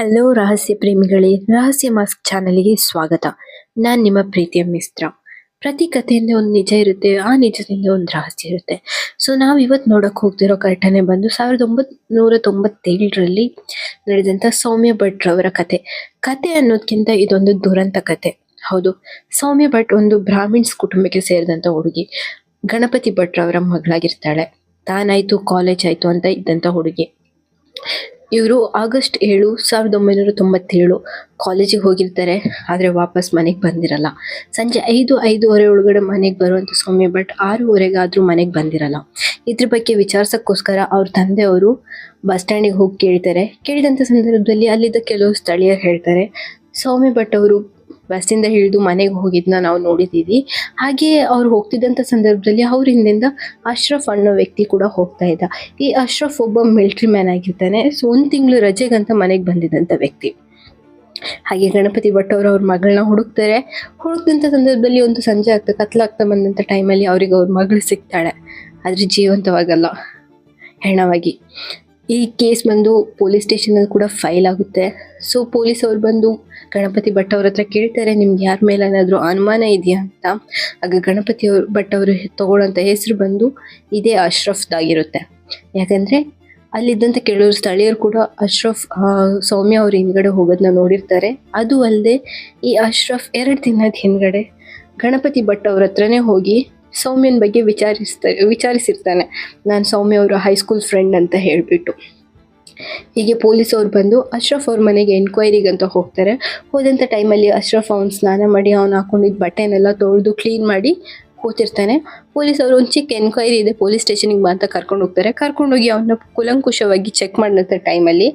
Hello ರಹಸ್ಯ ಪ್ರೇಮಿಗಳೇ, ರಹಸ್ಯ mask ಚಾನಲ್ಗೆ ಸ್ವಾಗತ. ನಾನು ನಿಮ್ಮ ಪ್ರೀತಿಯ ಮಿಸ್ತ್ರ. ಪ್ರತಿ ಕಥೆಯಿಂದ ಒಂದು ನಿಜ ಇರುತ್ತೆ, ಆ ನಿಜದಿಂದ ಒಂದು ರಹಸ್ಯ ಇರುತ್ತೆ. ಸೊ ನಾವು ಇವತ್ತು ನೋಡೋಕೆ ಹೋಗ್ತಿರೋ ಘಟನೆ ಬಂದು ಸಾವಿರದ ಒಂಬತ್ನೂರ ತೊಂಬತ್ತೇಳರಲ್ಲಿ ನಡೆದಂಥ ಸೌಮ್ಯ ಭಟ್ ರವರ ಕತೆ. ಕತೆ ಅನ್ನೋದಕ್ಕಿಂತ ಇದೊಂದು ದುರಂತ ಕತೆ. ಹೌದು, ಸೌಮ್ಯ ಭಟ್ ಒಂದು ಬ್ರಾಹ್ಮಿಣ್ಸ್ ಕುಟುಂಬಕ್ಕೆ ಸೇರಿದಂಥ ಹುಡುಗಿ. ಗಣಪತಿ ಭಟ್ ರವರ ಮಗಳಾಗಿರ್ತಾಳೆ. ತಾನಾಯಿತು, ಕಾಲೇಜ್ ಆಯ್ತು ಅಂತ ಇದ್ದಂಥ ಹುಡುಗಿ. ಇವರು ಆಗಸ್ಟ್ ಏಳು ಸಾವಿರದ ಒಂಬೈನೂರ ತೊಂಬತ್ತೇಳು ಕಾಲೇಜಿಗೆ ಹೋಗಿರ್ತಾರೆ, ಆದರೆ ವಾಪಸ್ ಮನೆಗೆ ಬಂದಿರಲ್ಲ. ಸಂಜೆ ಐದು, ಐದೂವರೆ ಒಳಗಡೆ ಮನೆಗೆ ಬರುವಂಥ ಸೌಮ್ಯ ಬಟ್ ಆರೂವರೆಗಾದರೂ ಮನೆಗೆ ಬಂದಿರಲ್ಲ. ಇದ್ರ ಬಗ್ಗೆ ವಿಚಾರಿಸೋಕ್ಕೋಸ್ಕರ ಅವ್ರ ತಂದೆಯವರು ಬಸ್ ಸ್ಟ್ಯಾಂಡಿಗೆ ಹೋಗಿ ಕೇಳ್ತಾರೆ. ಕೇಳಿದಂಥ ಸಂದರ್ಭದಲ್ಲಿ ಅಲ್ಲಿದ್ದ ಕೆಲವು ಸ್ಥಳೀಯರು ಹೇಳ್ತಾರೆ, ಸೌಮ್ಯ ಭಟ್ ಅವರು ಬಸ್ಸಿಂದ ಹಿಡಿದು ಮನೆಗೆ ಹೋಗಿದ್ನ ನಾವು ನೋಡಿದ್ದೀವಿ ಹಾಗೆ ಅವ್ರು ಹೋಗ್ತಿದ್ದಂಥ ಸಂದರ್ಭದಲ್ಲಿ ಅವ್ರ ಹಿಂದಿಂದ ಅಶ್ರಫ್ ಅನ್ನೋ ವ್ಯಕ್ತಿ ಕೂಡ ಹೋಗ್ತಾ ಇದ್ದ. ಈ ಅಶ್ರಫ್ ಒಬ್ಬ ಮಿಲ್ಟ್ರಿ ಮ್ಯಾನ್ ಆಗಿರ್ತಾನೆ. ಸೊ ಒಂದು ತಿಂಗಳು ರಜೆಗಂತ ಮನೆಗೆ ಬಂದಿದ್ದಂಥ ವ್ಯಕ್ತಿ. ಹಾಗೆ ಗಣಪತಿ ಭಟ್ ಅವರು ಅವ್ರ ಮಗಳನ್ನ ಹುಡುಕ್ತಾರೆ. ಹುಡುಕ್ದಂಥ ಸಂದರ್ಭದಲ್ಲಿ ಒಂದು ಸಂಜೆ ಆಗ್ತಾ ಕತ್ಲಾಗ್ತಾ ಬಂದಂಥ ಟೈಮಲ್ಲಿ ಅವ್ರಿಗೆ ಅವ್ರ ಮಗಳು ಸಿಗ್ತಾಳೆ. ಆದ್ರೆ ಜೀವಂತವಾಗಲ್ಲ. ಹೆಣವಾಗಿ. ಈ ಕೇಸ್ ಬಂದು ಪೊಲೀಸ್ ಸ್ಟೇಷನಲ್ಲಿ ಕೂಡ ಫೈಲ್ ಆಗುತ್ತೆ. ಸೊ ಪೊಲೀಸ್ ಅವ್ರು ಬಂದು ಗಣಪತಿ ಭಟ್ ಅವ್ರ ಹತ್ರ ಕೇಳ್ತಾರೆ, ನಿಮ್ಗೆ ಯಾರ ಮೇಲೆ ಏನಾದರೂ ಅನುಮಾನ ಇದೆಯಾ ಅಂತ? ಆಗ ಗಣಪತಿ ಅವ್ರ, ಭಟ್ ಅವರು ತಗೊಳ್ಳೋಂಥ ಹೆಸರು ಬಂದು ಇದೇ ಅಶ್ರಫ್ದಾಗಿರುತ್ತೆ ಯಾಕಂದ್ರೆ ಅಲ್ಲಿದ್ದಂಥ ಕೆಲವರು ಸ್ಥಳೀಯರು ಕೂಡ ಅಶ್ರಫ್ ಸೌಮ್ಯ ಅವ್ರ ಹಿಂದ್ಗಡೆ ಹೋಗೋದನ್ನ ನೋಡಿರ್ತಾರೆ. ಅದು ಅಲ್ಲದೆ ಈ ಅಶ್ರಫ್ ಎರಡು ದಿನದ ಹಿಂದ್ಗಡೆ ಗಣಪತಿ ಭಟ್ ಅವ್ರ ಹತ್ರನೇ ಹೋಗಿ ಸೌಮ್ಯನ ಬಗ್ಗೆ ವಿಚಾರಿಸ್ತಾರೆ ವಿಚಾರಿಸಿರ್ತಾನೆ. ನಾನು ಸೌಮ್ಯ ಅವರ ಹೈಸ್ಕೂಲ್ ಫ್ರೆಂಡ್ ಅಂತ ಹೇಳಿಬಿಟ್ಟು. ಹೀಗೆ ಪೊಲೀಸ್ ಅವ್ರು ಬಂದು ಅಶ್ರಫ್ ಅವ್ರ ಮನೆಗೆ ಎನ್ಕ್ವೈರಿಗೆ ಅಂತ ಹೋಗ್ತಾರೆ. ಹೋದಂಥ ಟೈಮಲ್ಲಿ ಅಶ್ರಫ್ ಅವ್ನು ಸ್ನಾನ ಮಾಡಿ ಅವ್ನು ಹಾಕೊಂಡಿದ್ದ ಬಟ್ಟೆನೆಲ್ಲ ತೊಳೆದು ಕ್ಲೀನ್ ಮಾಡಿ ಕೂತಿರ್ತಾನೆ. ಪೊಲೀಸ್ ಅವರು ಒಂದು ಚಿಕ್ಕ ಎನ್ಕ್ವೈರಿ ಇದೆ ಪೊಲೀಸ್ ಸ್ಟೇಷನಿಗೆ ಬಾ ಕರ್ಕೊಂಡು ಹೋಗ್ತಾರೆ. ಕರ್ಕೊಂಡೋಗಿ ಅವನ್ನ ಕುಲಂಕುಷವಾಗಿ ಚೆಕ್ ಮಾಡಿದಂಥ ಟೈಮಲ್ಲಿ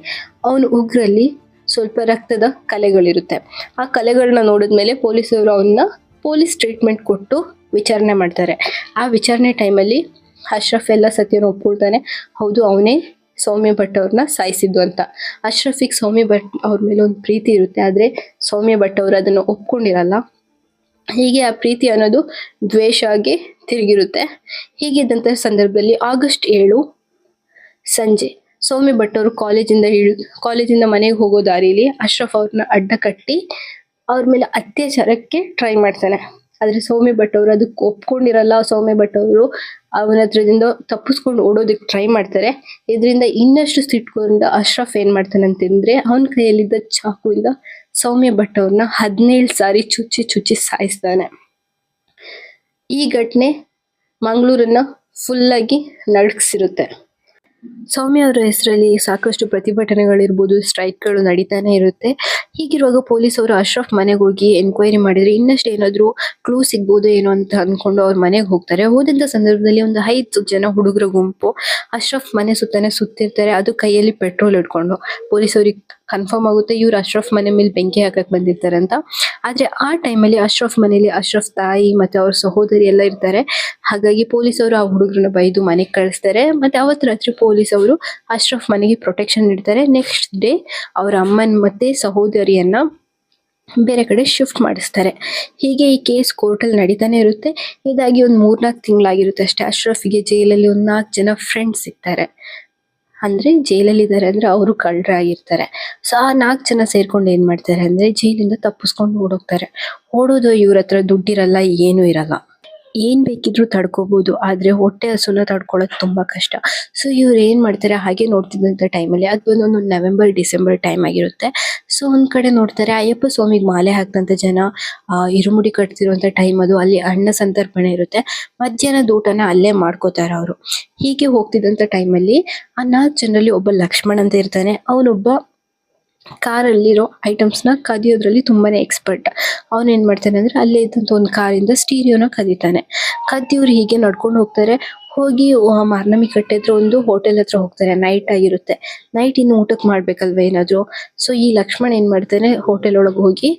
ಅವನು ಉಗ್ರಲ್ಲಿ ಸ್ವಲ್ಪ ರಕ್ತದ ಕಲೆಗಳಿರುತ್ತೆ. ಆ ಕಲೆಗಳನ್ನ ನೋಡಿದ್ಮೇಲೆ ಪೊಲೀಸವರು ಅವನ್ನ ಪೊಲೀಸ್ ಟ್ರೀಟ್ಮೆಂಟ್ ಕೊಟ್ಟು ವಿಚಾರಣೆ ಮಾಡ್ತಾರೆ. ಆ ವಿಚಾರಣೆ ಟೈಮಲ್ಲಿ ಅಶ್ರಫ್ ಎಲ್ಲ ಸತ್ಯನ ಒಪ್ಕೊಳ್ತಾನೆ, ಹೌದು, ಅವನೇ ಸೌಮ್ಯ ಭಟ್ ಅವ್ರನ್ನ ಸಾಯಿಸಿದ್ದು ಅಂತ. ಅಶ್ರಫಿಗೆ ಸೌಮ್ಯ ಭಟ್ ಅವ್ರ ಮೇಲೆ ಒಂದು ಪ್ರೀತಿ ಇರುತ್ತೆ, ಆದರೆ ಸೌಮ್ಯ ಭಟ್ ಅವರು ಅದನ್ನು ಒಪ್ಕೊಂಡಿರಲ್ಲ. ಹೀಗೆ ಆ ಪ್ರೀತಿ ಅನ್ನೋದು ದ್ವೇಷ ಆಗಿ ತಿರುಗಿರುತ್ತೆ. ಹೀಗಿದ್ದಂಥ ಸಂದರ್ಭದಲ್ಲಿ ಆಗಸ್ಟ್ ಏಳು ಸಂಜೆ ಸೌಮ್ಯ ಭಟ್ ಅವರು ಕಾಲೇಜಿಂದ ಇಳಿ, ಕಾಲೇಜಿಂದ ಮನೆಗೆ ಹೋಗೋ ದಾರಿಲಿ ಅಶ್ರಫ್ ಅವ್ರನ್ನ ಅಡ್ಡ ಕಟ್ಟಿ ಅವ್ರ ಮೇಲೆ ಅತ್ಯಾಚಾರಕ್ಕೆ ಟ್ರೈ ಮಾಡ್ತಾನೆ. ಆದ್ರೆ ಸೌಮ್ಯ ಭಟ್ ಅವರು ಅದಕ್ಕೆ ಒಪ್ಕೊಂಡಿರಲ್ಲ ಸೌಮ್ಯ ಭಟ್ ಅವರು, ಅವನ ಹತ್ರದಿಂದ ತಪ್ಪಿಸ್ಕೊಂಡು ಓಡೋದಕ್ಕೆ ಟ್ರೈ ಮಾಡ್ತಾರೆ. ಇದರಿಂದ ಇನ್ನಷ್ಟು ಸಿಟ್ಕೊಂಡ ಅಶ್ರಫ್ ಏನ್ ಮಾಡ್ತಾನೆ ಅಂತಂದ್ರೆ ಅವನ ಕೈಯಲ್ಲಿದ್ದ ಚಾಕುವಿಂದ ಸೌಮ್ಯ ಭಟ್ ಅವ್ರನ್ನ ಹದಿನೇಳು ಸಾರಿ ಚುಚ್ಚಿ ಚುಚ್ಚಿ ಸಾಯಿಸ್ತಾನೆ. ಈ ಘಟನೆ ಮಂಗಳೂರನ್ನ ಫುಲ್ಲಾಗಿ ಆಗಿ ನಡಗಿಸಿರುತ್ತೆ ಸೌಮ್ಯ ಅವರ ಹೆಸರಲ್ಲಿ ಸಾಕಷ್ಟು ಪ್ರತಿಭಟನೆಗಳಿರ್ಬೋದು, ಸ್ಟ್ರೈಕ್ಗಳು ನಡೀತಾನೆ ಇರುತ್ತೆ. ಹೀಗಿರುವಾಗ ಪೊಲೀಸ್ ಅವರು ಅಶ್ರಫ್ ಮನೆಗೆ ಹೋಗಿ ಎನ್ಕ್ವೈರಿ ಮಾಡಿದ್ರೆ ಇನ್ನಷ್ಟು ಏನಾದರೂ ಕ್ಲೂ ಸಿಗ್ಬೋದು ಏನೋ ಅಂತ ಅಂದ್ಕೊಂಡು ಅವ್ರ ಮನೆಗೆ ಹೋಗ್ತಾರೆ. ಹೋದಂಥ ಸಂದರ್ಭದಲ್ಲಿ ಒಂದು ಐದು ಜನ ಹುಡುಗರ ಗುಂಪು ಅಶ್ರಫ್ ಮನೆ ಸುತ್ತಾನೆ ಸುತ್ತಿರ್ತಾರೆ. ಅದು ಕೈಯಲ್ಲಿ ಪೆಟ್ರೋಲ್ ಇಟ್ಕೊಂಡು ಪೊಲೀಸ್ ಅವ್ರಿಗೆ ಕನ್ಫರ್ಮ್ ಆಗುತ್ತೆ, ಇವ್ರು ಅಶ್ರಫ್ ಮನೆ ಮೇಲೆ ಬೆಂಕಿ ಹಾಕಕ್ ಬಂದಿರ್ತಾರೆ ಅಂತ. ಆದ್ರೆ ಆ ಟೈಮಲ್ಲಿ ಅಶ್ರಫ್ ಮನೇಲಿ ಅಶ್ರಫ್ ತಾಯಿ ಮತ್ತೆ ಅವ್ರ ಸಹೋದರಿ ಎಲ್ಲ ಇರ್ತಾರೆ. ಹಾಗಾಗಿ ಪೊಲೀಸ್ ಅವರು ಆ ಹುಡುಗರನ್ನ ಬೈದು ಮನೆಗೆ ಕಳಿಸ್ತಾರೆ. ಮತ್ತೆ ಅವತ್ತು ರಾತ್ರಿ ಪೊಲೀಸ್ ಅವರು ಅಶ್ರಫ್ ಮನೆಗೆ ಪ್ರೊಟೆಕ್ಷನ್ ನೀಡ್ತಾರೆ. ನೆಕ್ಸ್ಟ್ ಡೇ ಅವ್ರ ಅಮ್ಮನ್ ಮತ್ತೆ ಸಹೋದರಿಯನ್ನ ಬೇರೆ ಕಡೆ ಶಿಫ್ಟ್ ಮಾಡಿಸ್ತಾರೆ. ಹೀಗೆ ಈ ಕೇಸ್ ಕೋರ್ಟಲ್ಲಿ ನಡೀತಾನೆ ಇರುತ್ತೆ. ಇದಾಗಿ ಒಂದು ಮೂರ್ನಾಲ್ಕು ತಿಂಗಳಾಗಿರುತ್ತೆ ಅಷ್ಟೇ. ಅಶ್ರಫ್ಗೆ ಜೈಲಲ್ಲಿ ಒಂದು ನಾಲ್ಕು ಜನ ಫ್ರೆಂಡ್ಸ್ ಸಿಗ್ತಾರೆ ಅಂದ್ರೆ ಜೈಲಲ್ಲಿ ಇದ್ದಾರೆ ಅಂದ್ರೆ ಅವರು ಕಳ್ಳರಾಗಿರ್ತಾರೆ. ಸೊ ಆ ನಾಲ್ಕು ಜನ ಸೇರ್ಕೊಂಡು ಏನ್ ಮಾಡ್ತಾರೆ ಅಂದ್ರೆ ಜೈಲಿಂದ ತಪ್ಪಿಸ್ಕೊಂಡು ಓಡೋಗ್ತಾರೆ. ಓಡೋದು ಇವ್ರ ಹತ್ರ ದುಡ್ಡಿರಲ್ಲ, ಏನು ಇರಲ್ಲ. ಏನ್ ಬೇಕಿದ್ರು ತಡ್ಕೋಬಹುದು ಆದ್ರೆ ಹೊಟ್ಟೆ ಹಸುನ ತಡ್ಕೊಳಕ್ ತುಂಬಾ ಕಷ್ಟ. ಸೊ ಇವ್ರು ಏನ್ ಮಾಡ್ತಾರೆ, ಹಾಗೆ ನೋಡ್ತಿದ್ದಂತ ಟೈಮಲ್ಲಿ ಅದು ಬಂದೊಂದು ನವೆಂಬರ್ ಡಿಸೆಂಬರ್ ಟೈಮ್ ಆಗಿರುತ್ತೆ. ಸೊ ಒಂದ್ ಕಡೆ ನೋಡ್ತಾರೆ, ಅಯ್ಯಪ್ಪ ಸ್ವಾಮಿಗೆ ಮಾಲೆ ಹಾಕ್ದಂತ ಜನ ಇರುಮುಡಿ ಕಟ್ತಿರುವಂತ ಟೈಮ್ ಅದು, ಅಲ್ಲಿ ಅಣ್ಣ ಸಂತರ್ಪಣೆ ಇರುತ್ತೆ. ಮಧ್ಯಾಹ್ನದ ಊಟನ ಅಲ್ಲೇ ಮಾಡ್ಕೋತಾರ ಅವರು. ಹೀಗೆ ಹೋಗ್ತಿದ್ದಂತ ಟೈಮಲ್ಲಿ ಆ ನಾಲ್ಕು ಜನರಲ್ಲಿ ಒಬ್ಬ ಲಕ್ಷ್ಮಣ್ ಅಂತ ಇರ್ತಾನೆ. ಅವನೊಬ್ಬ ಕಾರಲ್ಲಿರೋ ಐಟಮ್ಸ್ನ ಕದಿಯೋದ್ರಲ್ಲಿ ತುಂಬಾನೇ ಎಕ್ಸ್ಪರ್ಟ್. ಅವನು ಏನು ಮಾಡ್ತಾನೆ ಅಂದ್ರೆ ಅಲ್ಲೇ ಇದ್ದಂತ ಒಂದು ಕಾರಿಂದ ಸ್ಟೀರಿಯೋನ ಕದೀತಾನೆ. ಕದ್ದಿವ್ರು ಹೀಗೆ ನಡ್ಕೊಂಡು ಹೋಗ್ತಾರೆ. ಹೋಗಿ ಮಾರ್ನಮಿ ಕಟ್ಟೆ ಹತ್ರ ಒಂದು ಹೋಟೆಲ್ ಹತ್ರ ಹೋಗ್ತಾರೆ. ನೈಟ್ ಆಗಿರುತ್ತೆ. ನೈಟ್ ಇನ್ನು ಊಟಕ್ಕೆ ಮಾಡ್ಬೇಕಲ್ವ ಏನಾದರೂ? ಸೊ ಈ ಲಕ್ಷ್ಮಣ್ ಏನು ಮಾಡ್ತಾನೆ, ಹೋಟೆಲ್ ಒಳಗೆ ಹೋಗಿ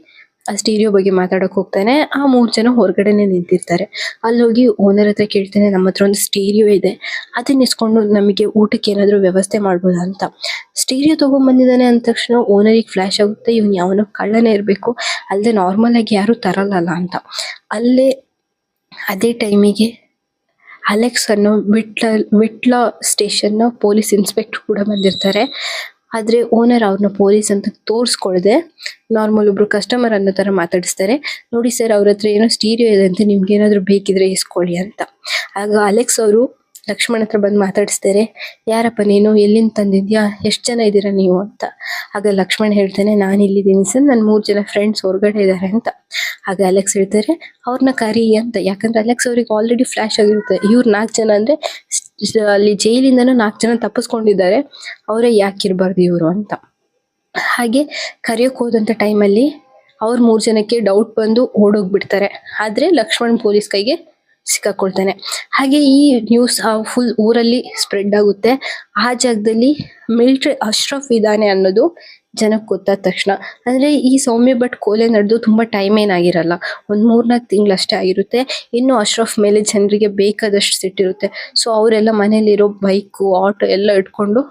ಆ ಸ್ಟೀರಿಯೋ ಬಗ್ಗೆ ಮಾತಾಡೋಕೆ ಹೋಗ್ತಾನೆ. ಆ ಮೂರ್ ಜನ ಹೊರಗಡೆನೆ ನಿಂತಿರ್ತಾರೆ. ಅಲ್ಲಿ ಹೋಗಿ ಓನರ್ ಹತ್ರ ಕೇಳ್ತಾನೆ, ನಮ್ಮ ಹತ್ರ ಒಂದು ಸ್ಟೀರಿಯೋ ಇದೆ. ಅದನ್ನ ಇಸ್ಕೊಂಡು ನಮಗೆ ಊಟಕ್ಕೆ ಏನಾದ್ರು ವ್ಯವಸ್ಥೆ ಮಾಡ್ಬೋದಾ ಅಂತ ಸ್ಟೀರಿಯೋ ತಗೊಂಡ್ ಬಂದಿದ್ದಾನೆ ಅಂದ ತಕ್ಷಣ ಓನರಿಗೆ ಫ್ಲಾಶ್ ಆಗುತ್ತೆ. ಇವ್ನು ಯಾವನೋ ಕಳ್ಳನೇ ಇರಬೇಕು. ಅಲ್ಲದೆ ನಾರ್ಮಲ್ ಆಗಿ ಯಾರು ತರಲ್ಲಲ್ಲ ಅಂತ. ಅಲ್ಲೇ ಅದೇ ಟೈಮಿಗೆ ಅಲೆಕ್ಸ್ ಅನ್ನೋ ವಿಟ್ಲ ವಿಟ್ಲ ಸ್ಟೇಷನ್ನ ಪೊಲೀಸ್ ಇನ್ಸ್ಪೆಕ್ಟರ್ ಕೂಡ ಬಂದಿರ್ತಾರೆ. ಆದ್ರೆ ಓನರ್ ಅವ್ರನ್ನ ಪೊಲೀಸ್ ಅಂತ ತೋರಿಸ್ಕೊಳ್ದೆ ನಾರ್ಮಲ್ ಒಬ್ರು ಕಸ್ಟಮರ್ ಅನ್ನೋ ಥರ ಮಾತಾಡಿಸ್ತಾರೆ. ನೋಡಿ ಸರ್ ಅವ್ರ ಹತ್ರ ಏನೋ ಸ್ಟೀರಿಯೋ ಇದೆ ಅಂತ ನಿಮ್ಗೆ ಏನಾದರೂ ಬೇಕಿದ್ರೆ ಇಸ್ಕೊಳ್ಳಿ ಅಂತ. ಆಗ ಅಲೆಕ್ಸ್ ಅವರು ಲಕ್ಷ್ಮಣ್ ಹತ್ರ ಬಂದು ಮಾತಾಡಿಸ್ತಾರೆ. ಯಾರಪ್ಪ ನೀನು? ಎಲ್ಲಿಂದ ತಂದಿದ್ಯಾ? ಎಷ್ಟು ಜನ ಇದ್ದೀರಾ ನೀವು ಅಂತ. ಆಗ ಲಕ್ಷ್ಮಣ್ ಹೇಳ್ತಾನೆ, ನಾನು ಇಲ್ಲಿದ್ದೀನಿ ಸರ್ ನನ್ನ ಮೂರು ಜನ ಫ್ರೆಂಡ್ಸ್ ಹೊರಗಡೆ ಇದ್ದಾರೆ ಅಂತ. ಆಗ ಅಲೆಕ್ಸ್ ಹೇಳ್ತಾರೆ ಅವ್ರನ್ನ ಕರಿ ಅಂತ. ಯಾಕಂದ್ರೆ ಅಲೆಕ್ಸ್ ಅವ್ರಿಗೆ ಆಲ್ರೆಡಿ ಫ್ಲ್ಯಾಶ್ ಆಗಿರುತ್ತೆ. ಇವ್ರು ನಾಲ್ಕು ಜನ ಅಂದ್ರೆ ಅಲ್ಲಿ ಜೈಲಿಂದನೂ ನಾಲ್ಕು ಜನ ತಪ್ಪಿಸ್ಕೊಂಡಿದ್ದಾರೆ. ಅವರೇ ಯಾಕಿರ್ಬಾರ್ದು ಇವರು ಅಂತ. ಹಾಗೆ ಕರೆಯೋಕೆ ಹೋದಂಥ ಟೈಮಲ್ಲಿ ಅವ್ರ ಮೂರು ಜನಕ್ಕೆ ಡೌಟ್ ಬಂದು ಓಡೋಗ್ಬಿಡ್ತಾರೆ. ಆದ್ರೆ ಲಕ್ಷ್ಮಣ್ ಪೊಲೀಸ್ ಕೈಗೆ ಸಿಕ್ಕಾಕೊಳ್ತಾನೆ ಹಾಗೆ ಈ ನ್ಯೂಸ್ ಫುಲ್ ಊರಲ್ಲಿ ಸ್ಪ್ರೆಡ್ ಆಗುತ್ತೆ. ಆ ಜಾಗದಲ್ಲಿ ಮಿಲಿಟರಿ ಅಶ್ರಫ್ ಇದ್ದಾನೆ ಅನ್ನೋದು ಜನಕ್ಕೆ ಗೊತ್ತಾದ ತಕ್ಷಣ. ಅಂದರೆ ಈ ಸೌಮ್ಯ ಭಟ್ ಕೋಲೆ ನಡೆದು ತುಂಬಾ ಟೈಮ್ ಏನಾಗಿರಲ್ಲ ಒಂದು ಮೂರ್ನಾಲ್ಕು ತಿಂಗಳಷ್ಟೇ ಆಗಿರುತ್ತೆ. ಇನ್ನು ಅಶ್ರಫ್ ಮೇಲೆ ಜನರಿಗೆ ಬೇಕಾದಷ್ಟು ಸಿಟ್ಟಿರುತ್ತೆ ಸೊ ಅವರೆಲ್ಲ ಮನೇಲಿರೋ ಬೈಕು ಆಟೋ ಎಲ್ಲ ಇಟ್ಕೊಂಡು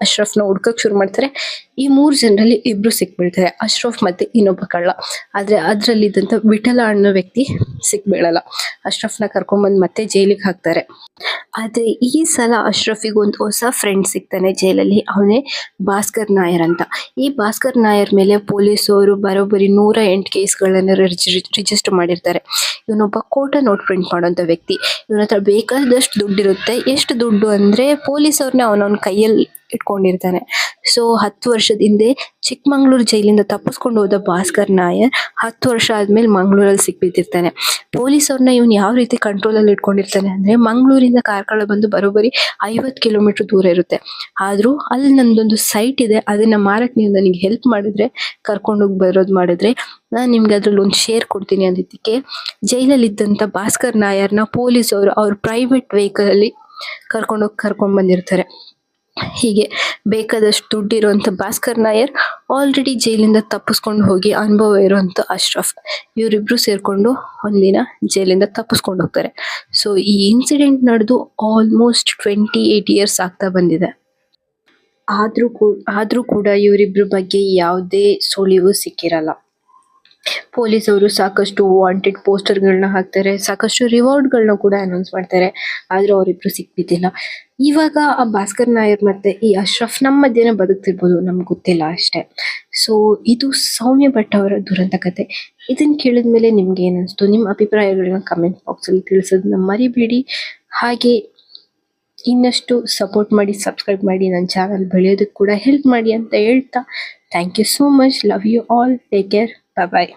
ಅಶ್ರಫ್ನ ಹುಡ್ಕಕ್ಕೆ ಶುರು ಮಾಡ್ತಾರೆ. ಈ ಮೂರು ಜನರಲ್ಲಿ ಇಬ್ರು ಸಿಕ್ಬಿಡ್ತಾರೆ. ಅಶ್ರಫ್ ಮತ್ತೆ ಇನ್ನೊಬ್ಬ ಕಳ್ಳ. ಆದ್ರೆ ಅದ್ರಲ್ಲಿ ಇದ್ದಂತ ವಿಠಲ ಅನ್ನೋ ವ್ಯಕ್ತಿ ಸಿಕ್ಬೀಳಲ್ಲ ಅಶ್ರಫ್ನ ಕರ್ಕೊಂಡ್ಬಂದ್ ಮತ್ತೆ ಜೈಲಿಗೆ ಹಾಕ್ತಾರೆ. ಆದ್ರೆ ಈ ಸಲ ಅಶ್ರಫಿಗೆ ಒಂದು ಹೊಸ ಫ್ರೆಂಡ್ ಸಿಗ್ತಾನೆ ಜೈಲಲ್ಲಿ. ಅವನೇ ಭಾಸ್ಕರ್ ನಾಯರ್ ಅಂತ. ಈ ಭಾಸ್ಕರ್ ನಾಯರ್ ಮೇಲೆ ಪೊಲೀಸರು ಬರೋಬ್ಬರಿ ನೂರ ಎಂಟು ಕೇಸ್ಗಳನ್ನ ರಿಜಿಸ್ಟರ್ ಮಾಡಿರ್ತಾರೆ. ಇವನೊಬ್ಬ ಕೋಟ ನೋಟ್ ಪ್ರಿಂಟ್ ಮಾಡೋಂಥ ವ್ಯಕ್ತಿ. ಇವನ ಹತ್ರ ಬೇಕಾದಷ್ಟು ದುಡ್ಡಿರುತ್ತೆ. ಎಷ್ಟು ದುಡ್ಡು ಅಂದ್ರೆ ಪೊಲೀಸ್ ಅವ್ರನ್ನ ಅವನವನ ಕೈಯಲ್ಲಿ ಇಟ್ಕೊಂಡಿರ್ತಾನೆ. ಸೊ ಹತ್ತು ವರ್ಷದ ಹಿಂದೆ ಚಿಕ್ಕಮಂಗ್ಳೂರು ಜೈಲಿಂದ ತಪ್ಪಿಸ್ಕೊಂಡು ಹೋದ ಭಾಸ್ಕರ್ ನಾಯರ್ ಹತ್ತು ವರ್ಷ ಆದ್ಮೇಲೆ ಮಂಗಳೂರಲ್ಲಿ ಸಿಕ್ಬಿದ್ದಿರ್ತಾನೆ ಪೊಲೀಸ್ ಅವ್ರನ್ನ ಇವ್ನು ಯಾವ ರೀತಿ ಕಂಟ್ರೋಲ್ ಅಲ್ಲಿ ಇಟ್ಕೊಂಡಿರ್ತಾನೆ ಅಂದ್ರೆ ಮಂಗಳೂರಿಂದ ಕಾರ್ಕಳ ಬಂದು ಬರೋಬ್ಬರಿ ಐವತ್ತು ಕಿಲೋಮೀಟರ್ ದೂರ ಇರುತ್ತೆ. ಆದ್ರೂ ಅಲ್ಲಿ ನಂದೊಂದು ಸೈಟ್ ಇದೆ, ಅದನ್ನ ಮಾರಕ್ಕೆ ನೀವು ನನಗೆ ಹೆಲ್ಪ್ ಮಾಡಿದ್ರೆ ಕರ್ಕೊಂಡೋಗಿ ಬರೋದು ಮಾಡಿದ್ರೆ ನಾನು ನಿಮ್ಗೆ ಅದ್ರಲ್ಲಿ ಒಂದು ಶೇರ್ ಕೊಡ್ತೀನಿ ಅಂದಿದ್ದಕ್ಕೆ ಜೈಲಲ್ಲಿ ಇದ್ದಂತ ಭಾಸ್ಕರ್ ನಾಯರ್ನ ಪೊಲೀಸ್ ಅವರು ಅವ್ರ ಪ್ರೈವೇಟ್ ವೆಹಿಕಲ್ ಅಲ್ಲಿ ಕರ್ಕೊಂಡೋಗಿ ಕರ್ಕೊಂಡ್ ಬಂದಿರ್ತಾರೆ. ಹೀಗೆ ಬೇಕಾದಷ್ಟು ದುಡ್ಡಿರುವಂಥ ಭಾಸ್ಕರ್ ನಾಯರ್ ಆಲ್ರೆಡಿ ಜೈಲಿಂದ ತಪ್ಪಿಸ್ಕೊಂಡು ಹೋಗಿ ಅನುಭವ ಇರುವಂತ ಅಶ್ರಫ್ ಇವರಿಬ್ರು ಸೇರಿಕೊಂಡು ಒಂದಿನ ಜೈಲಿಂದ ತಪ್ಪಿಸ್ಕೊಂಡು ಹೋಗ್ತಾರೆ. ಸೊ ಈ ಇನ್ಸಿಡೆಂಟ್ ನಡೆದು ಆಲ್ಮೋಸ್ಟ್ ಟ್ವೆಂಟಿ ಏಟ್ ಇಯರ್ಸ್ ಆಗ್ತಾ ಬಂದಿದೆ. ಆದರೂ ಕೂಡ ಆದರೂ ಕೂಡ ಇವರಿಬ್ರ ಬಗ್ಗೆ ಯಾವುದೇ ಸುಳಿವು ಸಿಕ್ಕಿರಲ್ಲ. ಪೊಲೀಸ್ ಅವರು ಸಾಕಷ್ಟು ವಾಂಟೆಡ್ ಪೋಸ್ಟರ್ಗಳನ್ನ ಹಾಕ್ತಾರೆ, ಸಾಕಷ್ಟು ರಿವಾರ್ಡ್ಗಳನ್ನ ಕೂಡ ಅನೌನ್ಸ್ ಮಾಡ್ತಾರೆ, ಆದ್ರೂ ಅವರಿಬ್ರು ಸಿಕ್ಬಿದ್ದಿಲ್ಲ. ಇವಾಗ ಆ ಭಾಸ್ಕರ್ ನಾಯರ್ ಮತ್ತೆ ಈ ಅಶ್ರಫ್ ನಮ್ಮ ಮಧ್ಯೆ ಬದುಕ್ತಿರ್ಬೋದು, ನಮ್ಗೆ ಗೊತ್ತಿಲ್ಲ ಅಷ್ಟೇ. ಸೊ ಇದು ಸೌಮ್ಯ ಭಟ್ ಅವರ ದುರಂತ ಕತೆ. ಇದನ್ನ ಕೇಳಿದ್ಮೇಲೆ ನಿಮ್ಗೆ ಏನಿಸ್ತು ನಿಮ್ಮ ಅಭಿಪ್ರಾಯಗಳನ್ನ ಕಮೆಂಟ್ ಬಾಕ್ಸ್ ಅಲ್ಲಿ ತಿಳಿಸೋದನ್ನ ಮರಿಬೇಡಿ. ಹಾಗೆ ಇನ್ನಷ್ಟು ಸಪೋರ್ಟ್ ಮಾಡಿ ಸಬ್ಸ್ಕ್ರೈಬ್ ಮಾಡಿ ನನ್ನ ಚಾನಲ್ ಬೆಳೆಯೋದಕ್ಕೆ ಕೂಡ ಹೆಲ್ಪ್ ಮಾಡಿ ಅಂತ ಹೇಳ್ತಾ thank you so much love you all take care Bye bye.